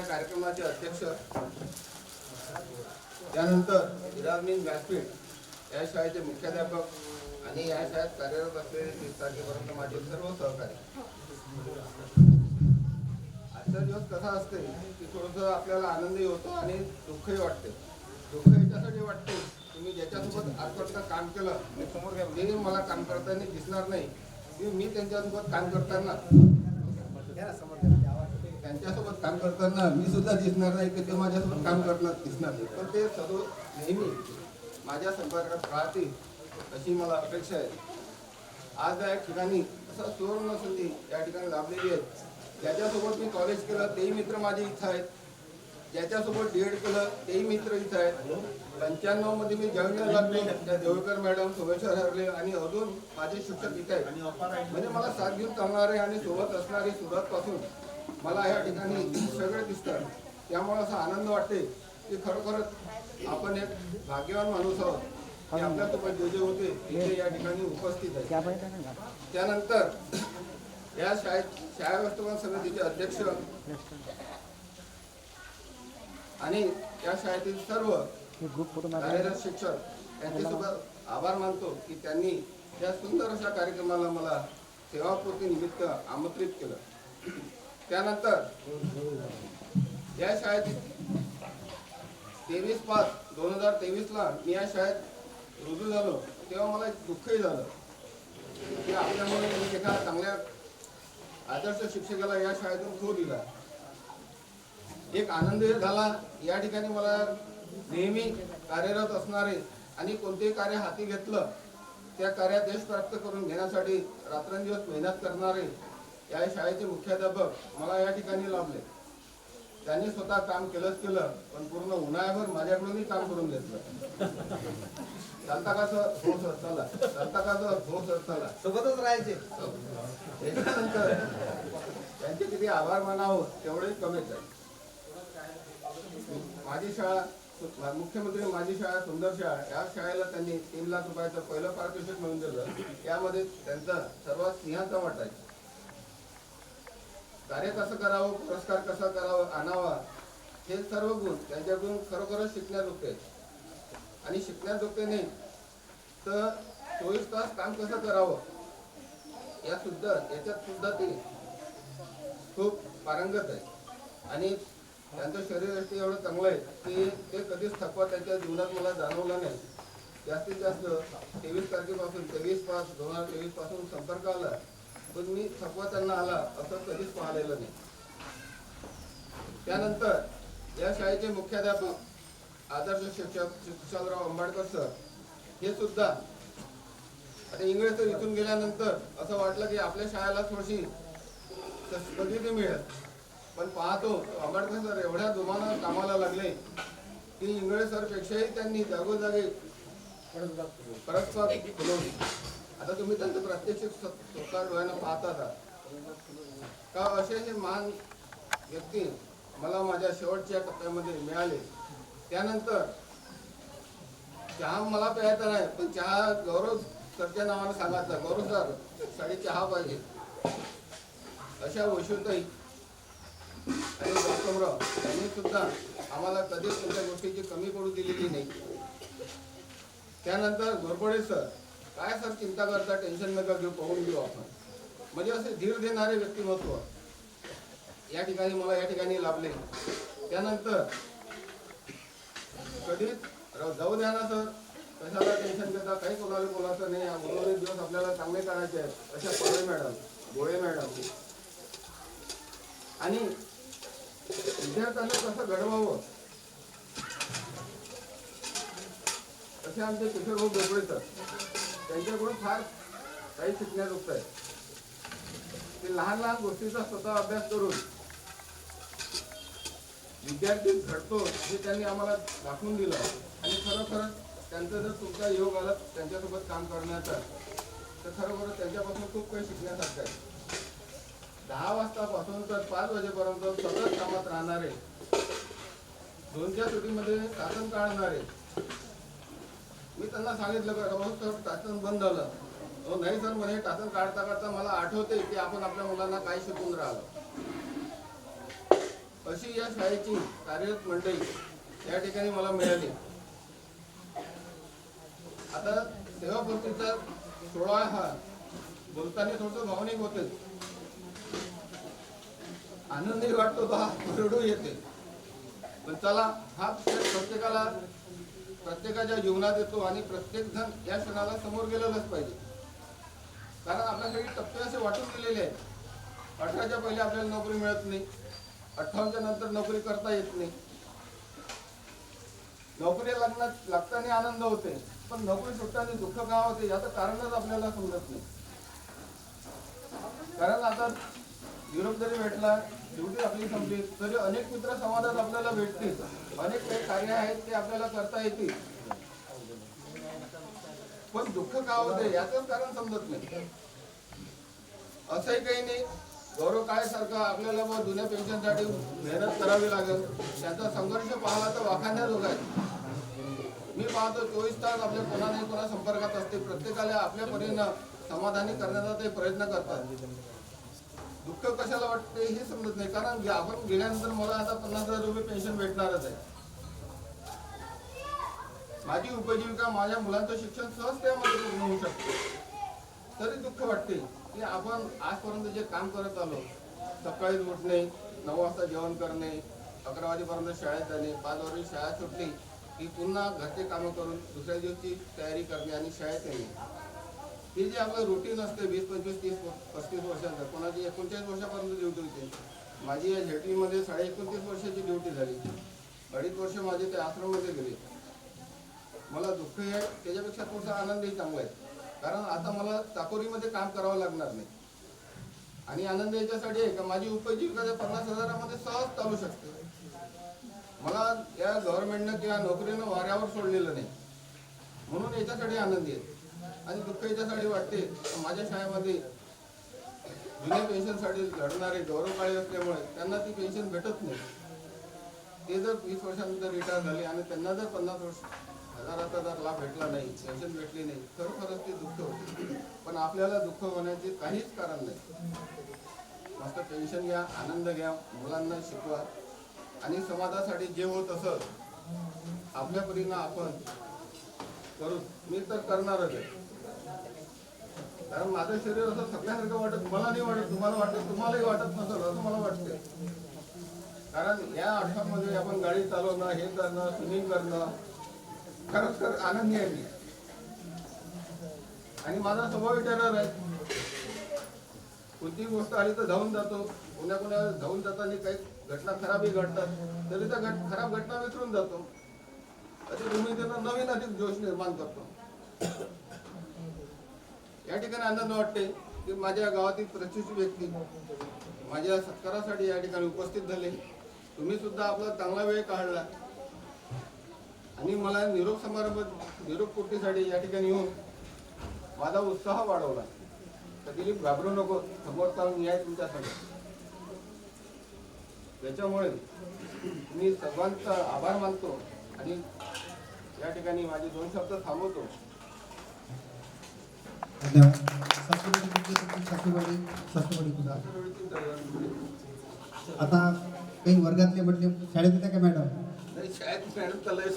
या कार्यक्रमाचे अध्यक्ष त्यानंतर विरामीन व्यासपीठ या शाळेचे मुख्याध्यापक आणि या शाळेत कार्यरत असलेले तीस तारखेपर्यंत माझे सर्व सहकारी. आजचा दिवस कसा असते की थोडस आपल्याला आनंदही होतो आणि दुःखही वाटते. दुःख याच्यासाठी वाटते तुम्ही ज्याच्यासोबत आजपर्यंत काम केलं मी समोर घ्या जे मला काम करताना दिसणार नाही मी त्यांच्यासोबत काम करताना. त्यांच्यासोबत काम करताना मी सुद्धा दिसणार नाही की ते माझ्यासोबत काम करणार दिसणार नाही. पण ते सर्व नेहमी माझ्या संपर्कात राहतील अशी मला अपेक्षा आहे. आज या ठिकाणी असं सुवर्ण संधी या ठिकाणी लाभलेली आहे. ज्याच्यासोबत मी कॉलेज केलं तेही मित्र माझे इथं आहेत. ज्याच्यासोबत डी एड केलं तेही मित्र इथं आहेत. पंच्याण्णवमध्ये मी जॉईन लागलो त्या देवळकर मॅडम सोमेश्वर हरले आणि अजून माझे शिक्षक इथे आहेत. म्हणजे मला साथ घेऊन चालणारे आणि सोबत असणारे सुरत पासून मला या ठिकाणी सगळे दिसतात. त्यामुळे असा आनंद वाटते की खरोखरच आपण एक भाग्यवान माणूस आहोत. की आपल्यासोबत जे जे होते ते या ठिकाणी उपस्थित आहे त्यानंतर या शाळेत शाळा व्यवस्थापन समितीचे अध्यक्ष आणि या शाळेतील सर्व कार्यरत शिक्षक यांचे सुद्धा आभार मानतो की त्यांनी या सुंदर अशा कार्यक्रमाला मला सेवापूर्ती निमित्त आमंत्रित केलं. त्यानंतर या शाळेतील तेवीस पाच दोन हजार तेवीसला मी या शाळेत रुजू झालो. तेव्हा मला दुःखही झालं. की आपल्यामुळे मी एका चांगल्या आदर्श शिक्षकाला या शाळेतून खो दिला एक आनंद झाला. या ठिकाणी मला नेहमी कार्यरत असणारे आणि कोणतेही कार्य हाती घेतलं त्या कार्यात यश प्राप्त करून घेण्यासाठी रात्रंदिवस मेहनत करणारे या शाळेचे मुख्याध्यापक मला या ठिकाणी लाभले. त्यांनी स्वतः काम केलंच केलं पण पूर्ण उन्हाळ्याभर माझ्याकडूनही काम करून घेतलं. चालता का सर? हो सर चला. चालता का सर? हो सर चला. सोबतच राहायचे. त्याच्यानंतर त्यांचे किती आभार मानावं तेवढे कमीच आहे. माझी शाळा मुख्यमंत्री माझी शाळा सुंदर शाळा या शाळेला त्यांनी तीन लाख रुपयाचं पहिलं पारितोषिक मिळून दिलं. यामध्ये त्यांचा सर्वात सिंहाचा वाटा आहे. कार्य कसं करावं पुरस्कार कसा करावा आणावा हे सर्व गुण त्यांच्याकडून खरोखरच शिकण्याजोगते आहेत आणि शिकण्याजोगते नाही तर चोवीस तास काम कसं करावं? या सुद्धा याच्यात सुद्धा ते खूप पारंगत आहे. आणि त्यांचं शरीर यष्टी एवढं चांगलं आहे की ते कधीच थकवा त्यांच्या जीवनात मला जाणवला नाही. जास्तीत जास्त तेवीस तारखेपासून तेवीस पाच दोन हजार तेवीसपासून संपर्क आला. पण मी थकवा त्यांना आला असं कधीच पाहिलेलं नाही. त्यानंतर या शाळेचे मुख्याध्यापक आदर्श शिक्षक शिक्षकराव आंबेडकर सर हे सुद्धा आता इंग्रज सर इथून गेल्यानंतर असं वाटलं की आपल्या शाळेला थोडीशी प्रगती मिळेल. पण पाहतो आंबेडकर सर एवढ्या जोमानं कामाला लागले की इंग्रज सरपेक्षाही त्यांनी जागोजागी परस्पर फुलवली आता तुम्ही त्यांचं प्रत्यक्ष स्वतः डोळ्यानं पाहता का? असे हे महान व्यक्ती मला माझ्या शेवटच्या टप्प्यामध्ये मिळाले त्यानंतर चहा मला प्यायचा नाही पण चहा गौरव सरच्या नावानं सांगायचा गौरव सर साडी चहा पाहिजे. अशा वैशिष्ट्यही आणि गौतमराव यांनी सुद्धा आम्हाला कधीच त्यांच्या गोष्टीची कमी पडू दिलेली नाही. त्यानंतर घोरपडे सर काय सर चिंता करता टेन्शन नका घेऊ पाहून घेऊ आपण. म्हणजे असे धीर देणारे व्यक्तिमत्व. या ठिकाणी मला या ठिकाणी लाभले. त्यानंतर कधीच जाऊ द्या ना सर. कशाला टेन्शन घेता? काही कोणाला बोलायचं नाही. उर्वरित दिवस आपल्याला चांगले करायचे आहेत. अशा पळे मॅडम गोळे मॅडम आणि विद्यार्थ्यांना कसं घडवावं? तसे आमचे किशोर भाऊ सर. त्यांच्याकडून फार काही शिकण्याजोगत आहे ते लहान लहान गोष्टीचा स्वतः अभ्यास करून विद्यार्थी घडतो हे त्यांनी आम्हाला दाखवून दिलं. आणि खरोखरच त्यांचा जर तुमचा योग आला त्यांच्यासोबत काम करण्याचा तर खरोखर त्यांच्यापासून खूप काही शिकण्यासारखं आहे. दहा वाजतापासून तर पाच वाजेपर्यंत सतत कामात राहणारे दोनच्या सुटीमध्ये शासन काढणारे मी त्यांना सांगितलं का रोज तर टाचन बंद झालं. हो नाही सर म्हणे टाचन काढता काढता मला आठवते की आपण आपल्या मुलांना काय शिकून राहिलो. अशी या शाळेची कार्यरत मंडळी या ठिकाणी मला मिळाली. आता सेवापूर्तीचा सोहळा हा बोलताना थोडस भावनिक होते आनंदही वाटतो तो हा येते. पण चला हा प्रत्येकाला प्रत्येकाच्या जीवनात येतो आणि प्रत्येक जण या सणाला समोर गेलेलंच पाहिजे. कारण आपल्याकडे टप्पे असे वाटून दिलेले आहेत. अठराच्या पहिले आपल्याला नोकरी मिळत नाही. अठ्ठावनच्या नंतर नोकरी करता येत नाही. नोकरी लागण्यात लागताना आनंद होते पण नोकरी सुटताना दुःख का होते? याचं कारणच आपल्याला समजत नाही. कारण आता युरोप जरी भेटला शेवटी आपली संपली तरी अनेक मित्र समाजात आपल्याला भेटतील. अनेक काही कार्य आहेत ते आपल्याला करता येतील. पण दुःख का होते याच कारण समजत नाही. असंही काही नाही. गौरव सारखं आपल्याला मग जुन्या पेन्शनसाठी मेहनत करावी लागेल. त्यांचा संघर्ष पाहला तर वाखाण्याजोगा आहे मी पाहतो चोवीस तास आपल्या कोणा नाही कोणा संपर्कात असते प्रत्येकाला आपल्या परीनं समाधानी करण्याचा ते प्रयत्न करतात. दुःख कशाला वाटते हे समजत नाही. कारण आपण गेल्यानंतर मला आता पन्नास हजार रुपये पेन्शन भेटणारच आहे. माझी उपजीविका माझ्या मुलांचं शिक्षण सहज त्यामध्ये पूर्ण होऊ शकते. तरी दुःख वाटते की आपण आजपर्यंत जे काम करत आलो सकाळी उठणे नऊ वाजता जेवण करणे अकरा वाजेपर्यंत शाळेत जाणे पाच वाजे शाळा सुटली की पुन्हा घरचे कामं करून दुसऱ्या दिवशी तयारी करणे आणि शाळेत येणे. हे जे आपलं रुटीन असते वीस पंचवीस तीस पस्तीस वर्षांचं कोणाची एकोणचाळीस वर्षापर्यंत ड्युटी होती? माझी या झेटलीमध्ये साडे एकोणतीस वर्षाची ड्युटी झाली. अडीच वर्ष माझे ते आश्रममध्ये गेले. मला दुःख आहे त्याच्यापेक्षा थोडासा आनंदही चांगला आहे. कारण आता मला चाकोरीमध्ये काम करावं लागणार नाही. आणि आनंद याच्यासाठी आहे का माझी उपजीविका त्या पन्नास हजारामध्ये सहज चालू शकते. मला या गव्हर्नमेंटनं किंवा नोकरीनं वाऱ्यावर सोडलेलं नाही. म्हणून याच्यासाठी आनंदी आहे. आणि दुःख याच्यासाठी वाटते माझ्या शाळेमध्ये जुन्या पेन्शनसाठी लढणारे गौरव काळे असल्यामुळे त्यांना ती पेन्शन भेटत नाही. ते जर वीस वर्षानंतर रिटायर झाले आणि त्यांना जर पन्नास वर्ष हजाराचा जर लाभ भेटला नाही पेन्शन भेटली नाही खरोखरच ते दुःख होते. पण आपल्याला दुःख होण्याचे काहीच कारण नाही. मस्त पेन्शन घ्या आनंद घ्या मुलांना शिकवा आणि समाजासाठी जे होत असत आपल्या परीनं आपण करू. मी तर करणारच आहे. कारण माझं शरीर असं थकल्यासारखं वाटत मला नाही वाटत तुम्हाला वाटत तुम्हालाही वाटत नसेल असं मला वाटते कारण या आठवड्यामध्ये आपण गाडी चालवणं हे करणं स्विमिंग करणं खरंच खर आनंदी आहे मी. आणि माझा स्वभाव विचारणार आहे कोणतीही गोष्ट आली तर धावून जातो. कोण्या कोण्या धावून जाताना काही घटना खराबही घडतात तरी त्या घट खराब घटना विसरून जातो. अशी तुम्ही त्यांना नवीन अधिक जोश निर्माण करतो. या ठिकाणी आनंद वाटते की माझ्या गावातील प्रतिष्ठित व्यक्ती माझ्या सत्कारासाठी या ठिकाणी उपस्थित झाले. तुम्ही सुद्धा आपला चांगला वेळ काढला. आणि मला निरोप समारंभ निरोप पूर्तीसाठी या ठिकाणी येऊन माझा उत्साह वाढवला. तर दिलीप घाबरू नको समोर चालून याय तुमच्यासाठी. त्याच्यामुळे मी सर्वांचा आभार मानतो आणि या ठिकाणी माझे दोन शब्द थांबवतो. धन्यवाद सासूबाई तुमची तुमची सासूबाई तुझा आता काही वर्गातले म्हटले शाळेत येत्या का मॅडम? नाही शाळेत मॅडम चाललंय